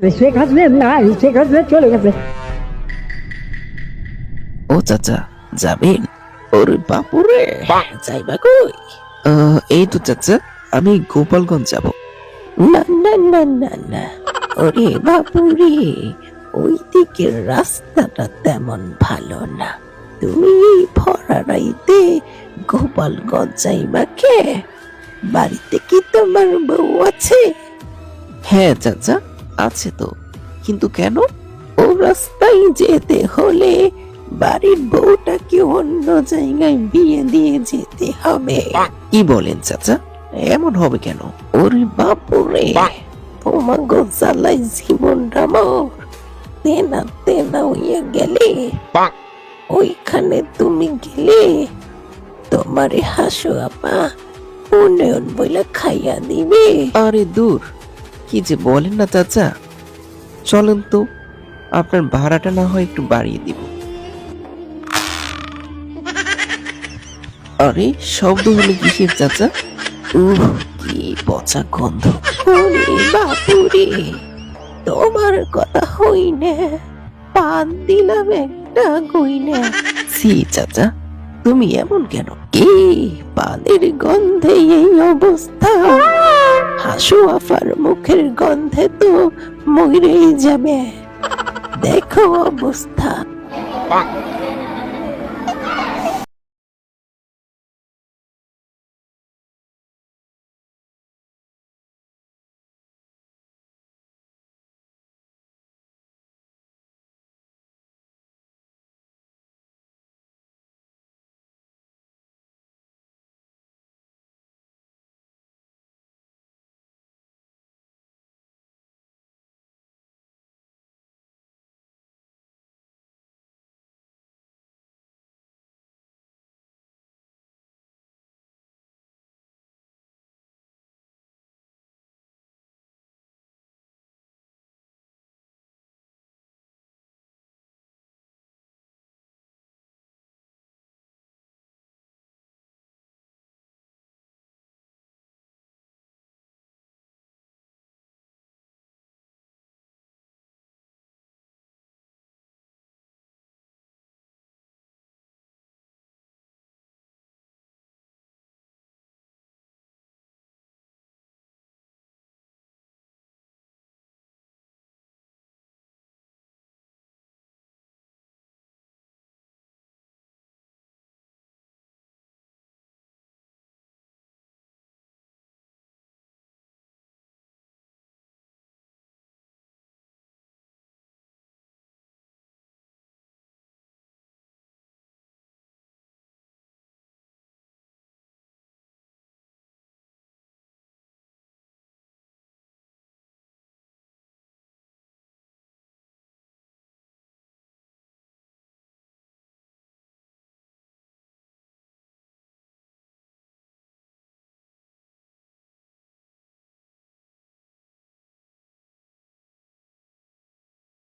শেখ হাসিনা না শেখ হাসিনা চলে গেছে। ও চাচা যাবেন? ওরে বাপুরে যাইবা কই? এই তো চাচা আমি গোপালগঞ্জ যাব। না না না না না ওরে বাপুরে ওই দিকের রাস্তাটা তেমন ভালো না। তুমি এই ভরারাইতে গোপালগঞ্জ যাইবা কে? বাড়িতে কি তোমার বউ আছে? হ্যাঁ চাচা। আছে তো। কিন্তু কেন? ও রাস্তায় যেতে হলে বাড়ির বউটাকে অন্য জায়গায় বিয়ে দিয়ে যেতে হবে। কি বলেন চাচা? এমন হবে কেন? ওরে বাপুরে! তোমার গোজালাই জীবনটা মোর তেনা তেনা হইয়া গেলে। ওইখানে তুমি গেলে তোমারে হাসো আপা। উন্নয়ন বইলা খাইয়া দিবে। আরে দূর। কি যে বলেন না চাচা? চলেন তো আপনার ভাড়াটা না হয় একটু বাড়িয়ে দিব। আরে শব্দ হলো কিসের চাচা? উহ কি পচা গন্ধ। ওরে বাপুরে তোমার কথা হই না পান দিলাম একটা গই না সি চাচা তুমি এমন কেন? কি? পানের গন্ধে এই অবস্থা? হাসু মুখের গন্ধে তো মরেই যাবে। দেখো অবস্থা।